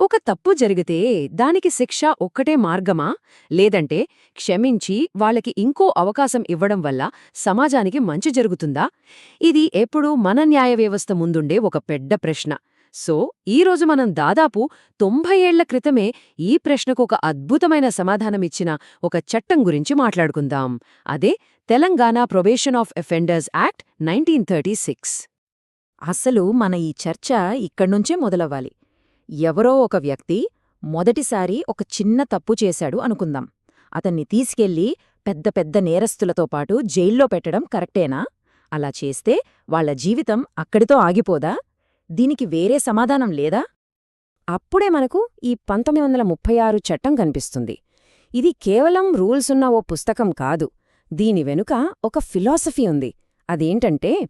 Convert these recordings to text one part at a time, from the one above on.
ఒక తప్పు జరిగితే దానికి శిక్ష ఒక్కటే మార్గమా? లేదంటే క్షమించి వాళ్ళకి ఇంకో అవకాశం ఇవ్వడం వల్ల సమాజానికి మంచి జరుగుతుందా? ఇది ఎప్పుడూ మన న్యాయ వ్యవస్థ ముందుండే ఒక పెద్ద ప్రశ్న. సో ఈరోజు మనం దాదాపు తొంభై ఏళ్ళ క్రితమే ఈ ప్రశ్నకు ఒక అద్భుతమైన సమాధానమిచ్చిన ఒక చట్టం గురించి మాట్లాడుకుందాం. అదే Telangana probation of offenders act nineteen thirty six. అసలు మన ఈ చర్చ ఇక్కడ్నుంచే మొదలవ్వాలి. ఎవరో ఒక వ్యక్తి మొదటిసారి ఒక చిన్న తప్పు చేశాడు అనుకుందాం. అతన్ని తీసుకెళ్ళి పెద్ద పెద్ద నేరస్తులతో పాటు జైల్లో పెట్టడం కరెక్టేనా? అలా చేస్తే వాళ్ళ జీవితం అక్కడితో ఆగిపోదా? దీనికి వేరే సమాధానం లేదా? అప్పుడే మనకు ఈ పంతొమ్మిది వందల ముప్పై ఆరు చట్టం కనిపిస్తుంది. ఇది కేవలం రూల్సున్న ఓ పుస్తకం కాదు. దీని వెనుక ఒక ఫిలాసఫీ ఉంది. అదేంటంటే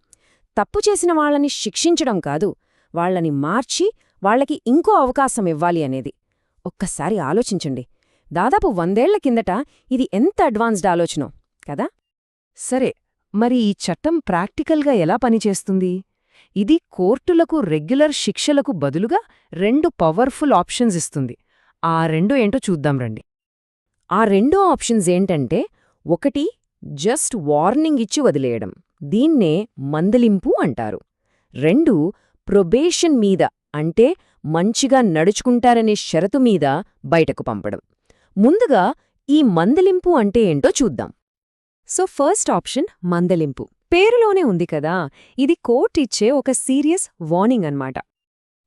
తప్పు చేసిన వాళ్ళని శిక్షించడం కాదు వాళ్ళని మార్చి వాళ్ళకి ఇంకో అవకాశం ఇవ్వాలి అనేది. ఒక్కసారి ఆలోచించండి. దాదాపు వందేళ్ళ కిందట ఇది ఎంత అడ్వాన్స్డ్ ఆలోచనో కదా? సరే మరి ఈ చట్టం ప్రాక్టికల్గా ఎలా పనిచేస్తుంది? ఇది కోర్టులకు రెగ్యులర్ శిక్షలకు బదులుగా రెండు పవర్ఫుల్ ఆప్షన్స్ ఇస్తుంది. ఆ రెండు ఏంటో చూద్దాం రండి. ఆ రెండో ఆప్షన్స్ ఏంటంటే ఒకటి జస్ట్ వార్నింగ్ ఇచ్చి వదిలేయడం. దీన్నే మందలింపు అంటారు. రెండు ప్రొబేషన్ మీద అంటే మంచిగా నడుచుకుంటారనే షరతు మీద బయటకు పంపడం. ముందుగా ఈ మందలింపు అంటే ఏంటో చూద్దాం. సో ఫస్ట్ ఆప్షన్ మందలింపు. పేరులోనే ఉంది కదా ఇది కోర్ట్ ఇచ్చే ఒక సీరియస్ వార్నింగ్ అన్నమాట.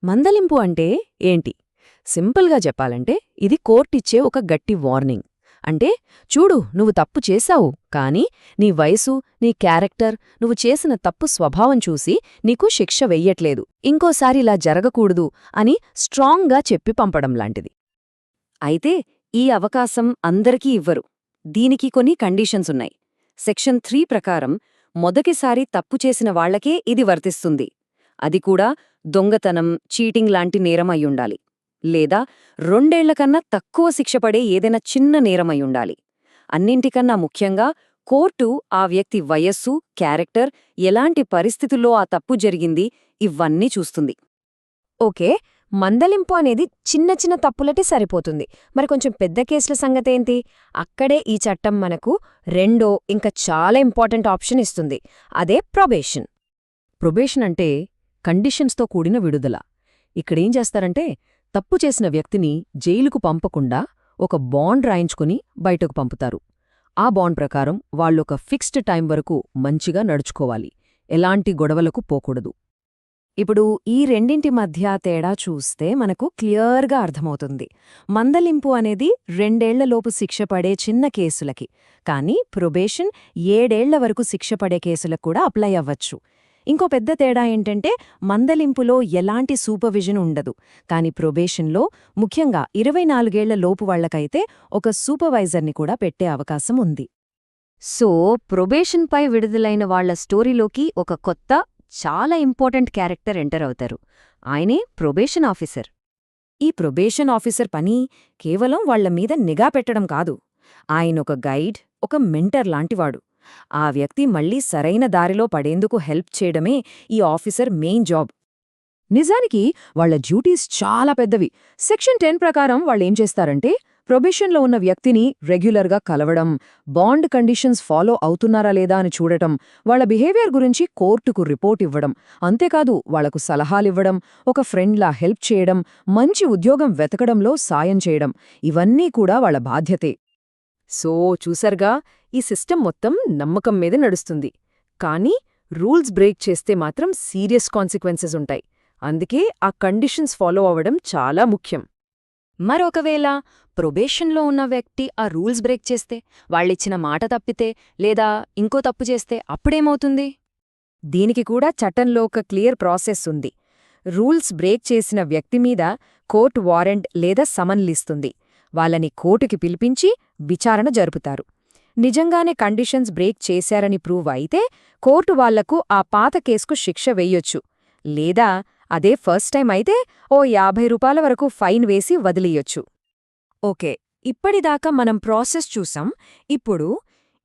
మందలింపు అంటే ఏంటి? సింపుల్గా చెప్పాలంటే ఇది కోర్టిచ్చే ఒక గట్టి వార్నింగ్. అంటే చూడు నువ్వు తప్పు చేశావు కాని నీ వయసు నీ క్యారెక్టర్ నువ్వు చేసిన తప్పు స్వభావం చూసి నీకు శిక్ష వెయ్యట్లేదు. ఇంకోసారి ఇలా జరగకూడదు అని స్ట్రాంగ్గా చెప్పి పంపడం లాంటిది. అయితే ఈ అవకాశం అందరికీ ఇవ్వరు. దీనికి కొన్ని కండీషన్స్ ఉన్నాయి. సెక్షన్ త్రీ ప్రకారం మొదటిసారి తప్పు చేసిన వాళ్ళకే ఇది వర్తిస్తుంది. అది కూడా దొంగతనం చీటింగ్ లాంటి నేరం అయ్యుండాలి. లేదా రెండేళ్ళ కన్నా తక్కువ శిక్షపడే ఏదైనా చిన్న నేరమయ్యుండాలి అన్నింటికన్నా ముఖ్యంగా కోర్టు ఆ వ్యక్తి వయస్సు క్యారెక్టర్ ఎలాంటి పరిస్థితుల్లో ఆ తప్పు జరిగింది ఇవన్నీ చూస్తుంది. ఓకే మందలింపు అనేది చిన్న చిన్న తప్పులటి సరిపోతుంది. మరి కొంచెం పెద్ద కేసుల సంగతేంటి? అక్కడే ఈ చట్టం మనకు రెండో ఇంకా చాలా ఇంపార్టెంట్ ఆప్షన్ ఇస్తుంది. అదే ప్రొబేషన్. ప్రొబేషన్ అంటే కండిషన్స్తో కూడిన విడుదల. ఇక్కడేం చేస్తారంటే తప్పు చేసిన వ్యక్తిని జైలుకు పంపకుండా ఒక బాండ్ రాయించుకుని బయటకు పంపుతారు. ఆ బాండ్ ప్రకారం వాళ్ళొక ఫిక్స్డ్ టైం వరకు మంచిగా నడుచుకోవాలి. ఎలాంటి గొడవలకు పోకూడదు. ఇప్పుడు ఈ రెండింటి మధ్య తేడా చూస్తే మనకు క్లియర్గా అర్థమవుతుంది. మందలింపు అనేది రెండేళ్ళలోపు శిక్ష పడే చిన్న కేసులకి కానీ ప్రొబేషన్ ఏడేళ్ళ వరకు శిక్ష పడే కేసులకు కూడా అప్లై అవ్వచ్చు. ఇంకో పెద్ద తేడా ఏంటంటే మందలింపులో ఎలాంటి సూపర్విజన్ ఉండదు. కాని ప్రొబేషన్లో ముఖ్యంగా ఇరవై నాలుగేళ్ళ లోపు వాళ్ళకైతే ఒక సూపర్వైజర్ని కూడా పెట్టే అవకాశం ఉంది. సో ప్రొబేషన్పై విడుదలైన వాళ్ళ స్టోరీలోకి ఒక కొత్త చాలా ఇంపార్టెంట్ క్యారెక్టర్ ఎంటర్ అవుతారు. ఆయనే ప్రొబేషన్ ఆఫీసర్. ఈ ప్రొబేషన్ ఆఫీసర్ పని కేవలం వాళ్ళ మీద నిఘా పెట్టడం కాదు. ఆయనొక గైడ్ ఒక మెంటర్ లాంటివాడు. ఆ వ్యక్తి మళ్ళీ సరైన దారిలో పడేందుకు హెల్ప్ చేయడమే ఈ ఆఫీసర్ మెయిన్ జాబ్. నిజానికి వాళ్ళ డ్యూటీస్ చాలా పెద్దవి. సెక్షన్ టెన్ ప్రకారం వాళ్ళేం చేస్తారంటే ప్రొబేషన్లో ఉన్న వ్యక్తిని రెగ్యులర్గా కలవడం బాండ్ కండిషన్స్ ఫాలో అవుతున్నారా లేదా అని చూడటం వాళ్ళ బిహేవియర్ గురించి కోర్టుకు రిపోర్ట్ ఇవ్వడం అంతేకాదు వాళ్ళకు సలహాలివ్వడం ఒక ఫ్రెండ్లా హెల్ప్ చేయడం మంచి ఉద్యోగం వెతకడంలో సాయం చేయడం ఇవన్నీ కూడా వాళ్ళ బాధ్యతే. సో చూసర్గా ఈ సిస్టమ్ మొత్తం నమ్మకం మీద నడుస్తుంది. కానీ రూల్స్ బ్రేక్ చేస్తే మాత్రం సీరియస్ కాన్సిక్వెన్సెస్ ఉంటాయి. అందుకే ఆ కండిషన్స్ ఫాలో అవ్వడం చాలా ముఖ్యం. మరొకవేళ ప్రొబేషన్లో ఉన్న వ్యక్తి ఆ రూల్స్ బ్రేక్ చేస్తే వాళ్ళిచ్చిన మాట తప్పితే లేదా ఇంకో తప్పు చేస్తే అప్పుడేమవుతుంది? దీనికి కూడా చట్టంలో ఒక క్లియర్ ప్రాసెస్ ఉంది. రూల్స్ బ్రేక్ చేసిన వ్యక్తి మీద కోర్టు వారెంట్ లేదా సమన్లిస్తుంది వాళ్ళని కోర్టుకి పిలిపించి విచారణ జరుపుతారు. నిజంగానే కండిషన్స్ బ్రేక్ చేశారని ప్రూవ్ అయితే కోర్టు వాళ్ళకు ఆ పాత కేసుకు శిక్ష వెయ్యొచ్చు లేదా అదే ఫస్ట్ టైం అయితే ఓ యాభై రూపాయల వరకు ఫైన్ వేసి వదిలియొచ్చు. ఓకే ఇప్పటిదాకా మనం ప్రాసెస్ చూసాం. ఇప్పుడు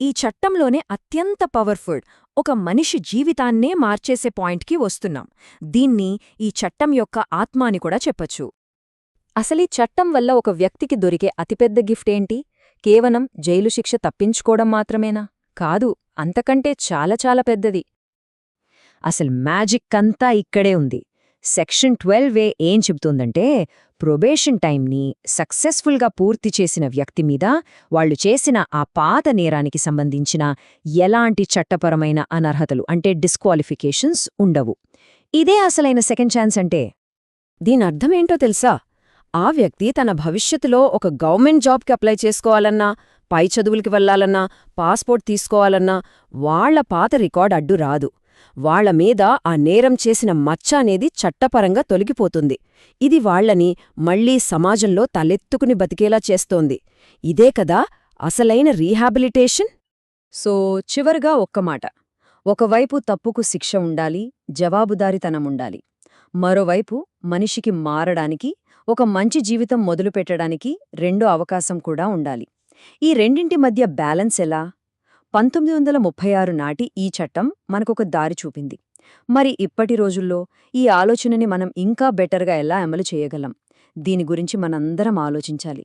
ఈ చట్టంలోనే అత్యంత పవర్ఫుల్ ఒక మనిషి జీవితాన్నే మార్చేసే పాయింట్కి వస్తున్నాం. దీన్ని ఈ చట్టం యొక్క ఆత్మాని కూడా చెప్పచ్చు. అసలీ చట్టం వల్ల ఒక వ్యక్తికి దొరికే అతిపెద్ద గిఫ్ట్ ఏంటి? కేవలం జైలు శిక్ష తప్పించుకోవడం మాత్రమేనా? కాదు అంతకంటే చాలా చాలా పెద్దది. అసలు మ్యాజిక్ అంతా ఇక్కడే ఉంది. సెక్షన్ ట్వెల్వ్ ఏ ఏం చెబుతోందంటే ప్రొబేషన్ టైంని సక్సెస్ఫుల్గా పూర్తి చేసిన వ్యక్తి మీద వాళ్ళు చేసిన ఆ పాత నేరానికి సంబంధించిన ఎలాంటి చట్టపరమైన అనర్హతలు అంటే డిస్క్వాలిఫికేషన్స్ ఉండవు. ఇదే అసలైన సెకండ్ ఛాన్స్ అంటే? దీనర్థమేంటో తెలుసా? ఆ వ్యక్తి తన భవిష్యత్తులో ఒక గవర్నమెంట్ జాబ్కి అప్లై చేసుకోవాలన్నా పై చదువులకి వెళ్ళాలన్నా పాస్పోర్ట్ తీసుకోవాలన్నా వాళ్ళ పాత రికార్డ్ అడ్డు రాదు. వాళ్ళ మీద ఆ నేరం చేసిన మచ్చ అనేది చట్టపరంగా తొలగిపోతుంది. ఇది వాళ్ళని మళ్ళీ సమాజంలో తలెత్తుకుని బతికేలా చేస్తోంది. ఇదే కదా అసలైన రీహాబిలిటేషన్? సో చివరగా ఒక్క మాట. ఒకవైపు తప్పుకు శిక్ష ఉండాలి జవాబుదారితనముండాలి మరోవైపు మనిషికి మారడానికి ఒక మంచి జీవితం మొదలుపెట్టడానికి రెండో అవకాశం కూడా ఉండాలి. ఈ రెండింటి మధ్య బ్యాలెన్స్ ఎలా? పంతొమ్మిది వందల ముప్పై ఆరు నాటి ఈ చట్టం మనకొక దారి చూపింది. మరి ఇప్పటి రోజుల్లో ఈ ఆలోచనని మనం ఇంకా బెటర్గా ఎలా అమలు చేయగలం? దీని గురించి మనందరం ఆలోచించాలి.